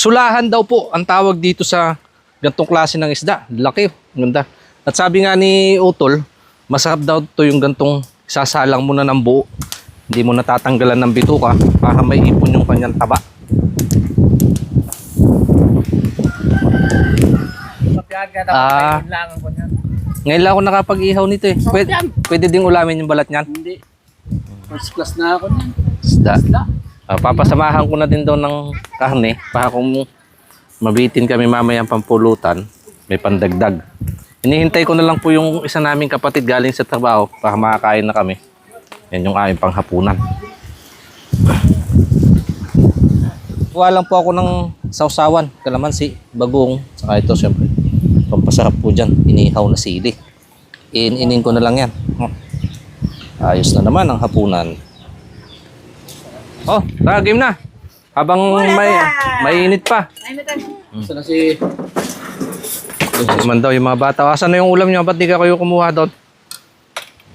Sulahan daw po ang tawag dito sa gantong klase ng isda. Laki, ganda. At sabi nga ni Utol, masarap daw to yung gantong sasalang mo na ng buo. Hindi mo natatanggalan ng bituka para may ipon yung kanyang taba. Ah. Ngayon lang ako nakapag-ihaw nito eh. Pwede, pwede ding ulamin yung balat niyan. Hindi. First class na ako niyan. Isda. Isda. Ah, papasamahan ko na din daw ng karne para kung mabitin kami mamaya pampulutan, may pandagdag. Hinihintay ko na lang po yung isa naming kapatid galing sa trabaho para makakain na kami. Yan yung aming panghapunan. Kuha lang po ako ng sausawan, kalamansi, bagong, saka ito syempre. Pampasarap po dyan, inihaw na sili. In-inin ko na lang yan. Oh. Ayos na naman ang hapunan. Oh, tara, game na. Habang may mainit pa. Gusto na si... Man daw yung mga bata. Asan na yung ulam nyo? Ba't di ka kayo kumuha doon?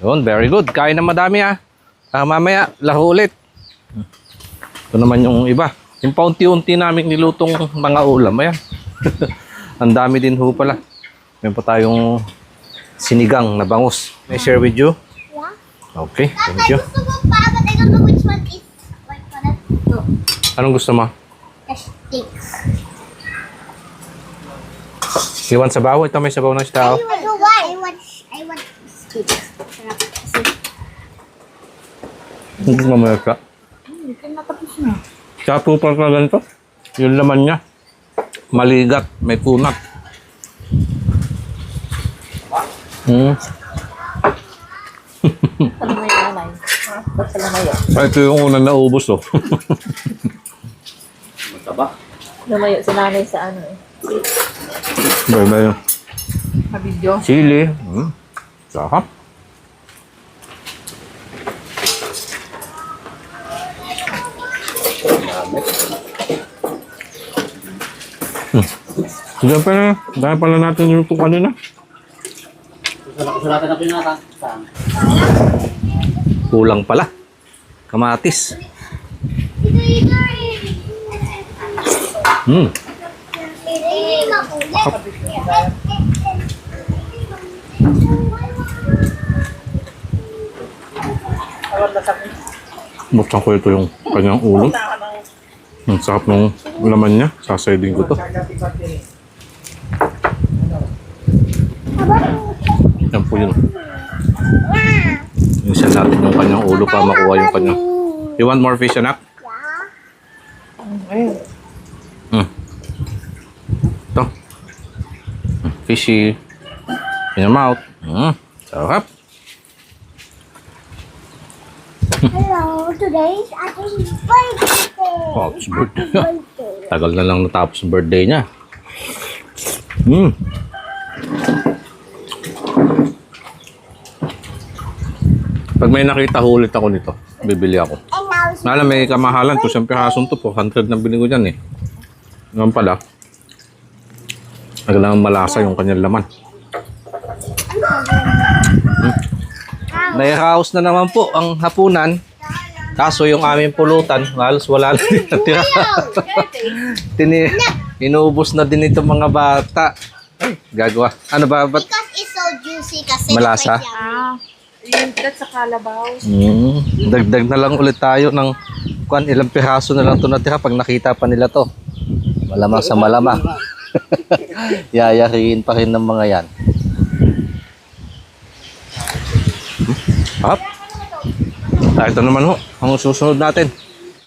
Yun, very good. Kain na madami ah. Ah, mamaya, laro ulit. Ito naman yung iba. Yung paunti-unti namin nilutong mga ulam. Ayan. Ang dami din ho pala. Meron pa tayong sinigang na bangus. May share with you? Yeah. Okay, thank you. gusto mo pa, but I don't know which one is like para no. Anong gusto mo? Sticks. Iwan sa bawo. Ito may sabaw ng I tao. want? I want I want sticks. Sarap kasi. Hindi mo ka. Tsaka po pala ganito. Yung laman niya. Maligat. May kunat. Hmm. Ano na yung nanay? Ba't pala mayo? Ay, ito yung unang naubos oh. Mataba. Lumayo si nanay sa ano eh. Bye bye. Sa video. Sili. Hmm. Sarap. Hmm. Diyan pa na. Dahil pala natin yung kanina. Sulatan na pinata. Saan? Kulang pala. Kamatis. Hmm. Buksan ko ito yung kanyang ulo. Ang sarap ng laman niya. Sasaydin ko to. Yan po yun. Isa natin yung kanyang ulo para makuha yung kanyang... You want more fish, anak? Ayun. Hmm. Ito. Hmm, Fishy. In your mouth. Hmm. Sarap. Hello, today's Auntie birthday. Oh, it's birthday. birthday. Tagal na lang natapos ang birthday niya. Hmm. Pag may nakita ho ulit ako nito, bibili ako. Nala may kamahalan to, siyempre hasong to po, 100 na bili ko dyan eh. Ngayon pala, naglang malasa yung kanyang laman. Hmm. Nairaos na naman po ang hapunan. Kaso yung aming pulutan, halos wala na din natira. Tini, inuubos na din ito mga bata. Ay, gagawa. Ano ba? Ba't because it's so juicy kasi Malasa? Ah, yung tat sa kalabaw. Mm, dagdag na lang ulit tayo ng kwan ilang piraso na lang to natira pag nakita pa nila to. Malamang sa malamang. Yayakiin pa rin ng mga yan. Hmm? Hop. Ah, ito naman ho, ang susunod natin.